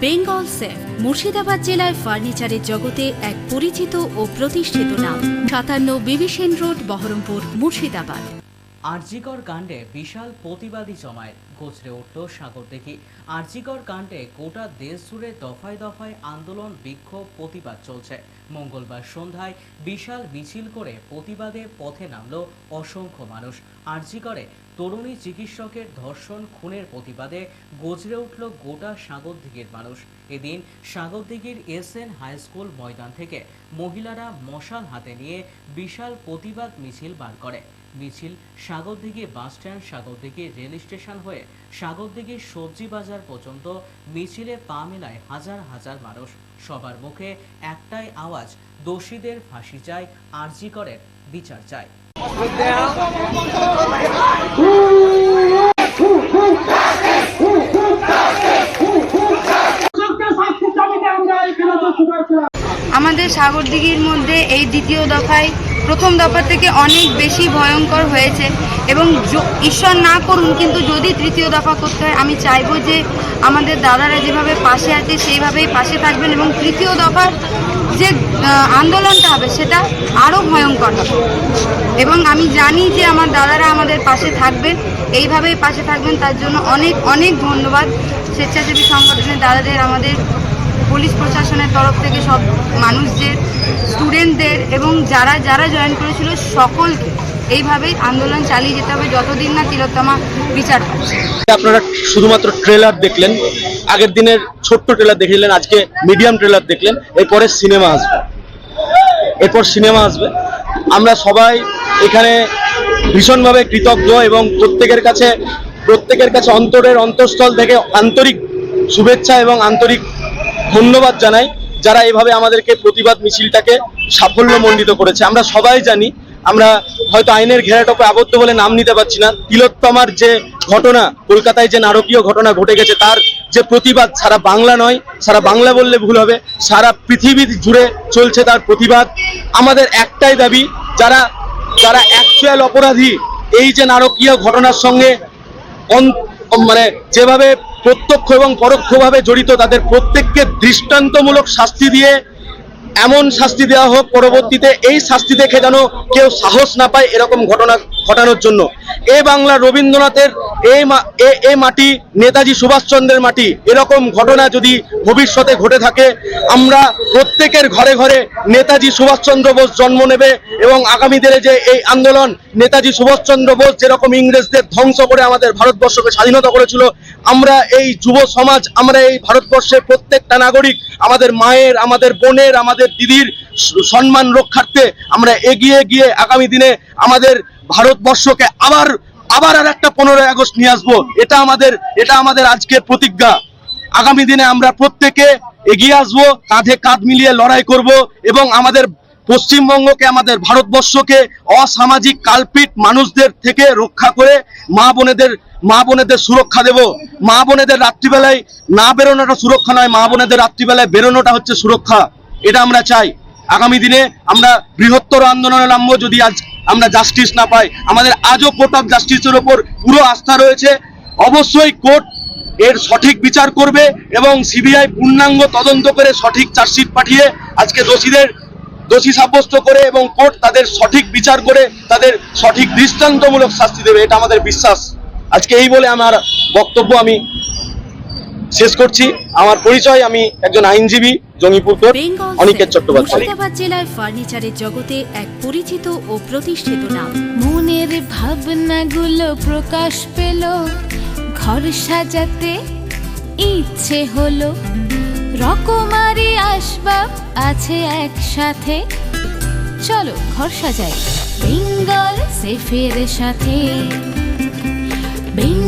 Bengal safe, Murshidabad জেলায় ফার্নিচারের জগতে এক পরিচিত ও প্রতিষ্ঠিত নাম। সাতান্ন বিবিসেন রোড, বহরমপুর, মুর্শিদাবাদ। আরজিকর কাণ্ডে বিশাল প্রতিবাদী জমায়েত। গজরে উঠল সাগর দেখি। আরজিকর কাণ্ডে গোটা দেশ জুড়ে দফায় দফায় আন্দোলন, বিক্ষোভ, প্রতিবাদ চলছে। মঙ্গলবার সন্ধ্যায় বিশাল মিছিল করে প্রতিবাদে পথে নামল অসংখ্য মানুষ। আরজিকরে তরুণী চিকিৎসকের ধর্ষণ, খুনের প্রতিবাদে গজরে উঠল গোটা সাগরদিঘির মানুষ। এদিন সাগরদিঘির এস এন হাই স্কুল ময়দান থেকে মহিলারা মশাল হাতে নিয়ে বিশাল প্রতিবাদ মিছিল বার করে। মিছিল Sagardighi bus stand Sagardighi rail station হয়ে সাগরদিঘি সবজি বাজার পর্যন্ত মিছিলে পা মেলায় হাজার হাজার মানুষ সবার মুখে একটাই আওয়াজ, দোষীদের ফাঁসি চাই আরজি করেন বিচার চায়। আমাদের সাগরদিঘির মধ্যে এই দ্বিতীয় দফায় প্রথম দফার থেকে অনেক বেশি ভয়ঙ্কর হয়েছে এবং ঈশ্বর না করুন, কিন্তু যদি তৃতীয় দফা করতে হয়, আমি চাইব যে আমাদের দাদারা যেভাবে পাশে আছে, সেইভাবেই পাশে থাকবেন এবং তৃতীয় দফার যে আন্দোলনটা হবে, সেটা আরও ভয়ঙ্কর হবে। এবং আমি জানি যে আমার দাদারা আমাদের পাশে থাকবেন, এইভাবেই পাশে থাকবেন, তার জন্য অনেক অনেক ধন্যবাদ। স্বেচ্ছাসেবী সংগঠনের দাদাদের, আমাদের পুলিশ প্রশাসনের তরফ থেকে সব মানুষদের এবং যারা যারা জয়েন করেছিল সকলকে এইভাবেই আন্দোলন চালিয়ে যেতে হবে যতদিন না তিলোত্তমা বিচার পাচ্ছে আপনারা শুধুমাত্র ট্রেলার দেখলেন, আগের দিনের ছোট্ট ট্রেলার দেখলেন, আজকে মিডিয়াম ট্রেলার দেখলেন, এরপরে সিনেমা আসবে। এরপর সিনেমা আসবে। আমরা সবাই এখানে ভীষণভাবে কৃতজ্ঞ এবং প্রত্যেকের কাছে প্রত্যেকের কাছে অন্তরের অন্তঃস্থল থেকে আন্তরিক শুভেচ্ছা এবং আন্তরিক ধন্যবাদ জানাই। যারা এভাবে আমাদেরকে প্রতিবাদ মিছিলটাকে সাফল্যমণ্ডিত করেছে। আমরা সবাই জানি, আমরা হয়তো আইনের ঘেরাটোপে আবদ্ধ বলে নাম নিতে পারছি না। তিলোত্তমার যে ঘটনা, কলকাতায় যে নারকীয় ঘটনা ঘটে গেছে, তার যে প্রতিবাদ, সারা বাংলা নয়, সারা বাংলা বললে ভুল হবে, সারা পৃথিবী জুড়ে চলছে তার প্রতিবাদ। আমাদের একটাই দাবি, যারা যারা অ্যাকচুয়াল অপরাধী, এই যে নারকীয় ঘটনার সঙ্গে মানে যেভাবে প্রত্যক্ষ এবং পরোক্ষভাবে জড়িত তাদের প্রত্যেককে দৃষ্টান্তমূলক শাস্তি দিয়ে এমন শাস্তি দেওয়া হোক পরবর্তীতে এই শাস্তি দেখে যেন কেউ সাহস না পায় এরকম ঘটনা ঘটানোর জন্য। এ বাংলা রবীন্দ্রনাথের এই মা- এ- এ মাটি, নেতাজি সুভাষচন্দ্রের মাটি, এরকম ঘটনা যদি ভবিষ্যতে ঘটে থাকে, আমরা প্রত্যেকের ঘরে ঘরে নেতাজি সুভাষচন্দ্র বোস জন্ম নেবে এবং আগামী দিনে যে এই আন্দোলন নেতাজি সুভাষচন্দ্র বোস যেরকম ইংরেজদের ধ্বংস করে আমাদের ভারতবর্ষকে স্বাধীনতা করেছিল, আমরা এই যুব সমাজ, আমরা এই ভারতবর্ষের প্রত্যেকটা নাগরিক, আমাদের মায়ের, আমাদের বোনের, আমাদের দিদির সম্মান রক্ষার্থে আমরা এগিয়ে গিয়ে আগামী দিনে আমাদের ভারতবর্ষকে আবার আবার আর একটা পনেরোই আগস্ট নিয়ে আসব। এটা আমাদের এটা আমাদের আজকের প্রতিজ্ঞা। আগামী দিনে আমরা প্রত্যেকে এগিয়ে আসব, কাঁধে কাঁধ মিলিয়ে লড়াই করব এবং আমাদের পশ্চিমবঙ্গকে, আমাদের ভারতবর্ষকে অসামাজিক কালপিট মানুষদের থেকে রক্ষা করে মা বোনেদের মা বোনেদের সুরক্ষা দেব। মা বোনেদের রাত্রিবেলায় না বেরোনোটা সুরক্ষা নয়, মা বোনেদের রাত্রিবেলায় বেরোনোটা হচ্ছে সুরক্ষা। এটা আমরা চাই। আগামী দিনে আমরা বৃহত্তর আন্দোলনে নামবো, যদি আজ আমরা জাস্টিস না পাই, আমাদের আজও কোর্ট অফ জাস্টিসের ওপর পুরো আস্থা রয়েছে। অবশ্যই কোর্ট এর সঠিক বিচার করবে এবং সিবিআই পূর্ণাঙ্গ তদন্ত করে সঠিক চার্জশিট পাঠিয়ে আজকে দোষীদের দোষী সাব্যস্ত করে এবং কোর্ট তাদের সঠিক বিচার করে তাদের সঠিক দৃষ্টান্তমূলক শাস্তি দেবে, এটা আমাদের বিশ্বাস। আজকে এই বলে আমার বক্তব্য আমি শেষ করছি। আমার পরিচয় আমি একজন আইনজীবী জঙ্গিপুর অনিকেত চট্টোপাধ্যায়। মুর্শিদাবাদ জেলায় ফার্নিচারের জগতে এক পরিচিত ও প্রতিষ্ঠিত নাম। মনের ভাবনাগুলো প্রকাশ পেল। ঘর সাজাতে ইচ্ছে হলো। রকমারি আসবাব আছে একসাথে। চলো ঘর সাজাই। বেঙ্গল সেফের সাথে। বেঙ্গল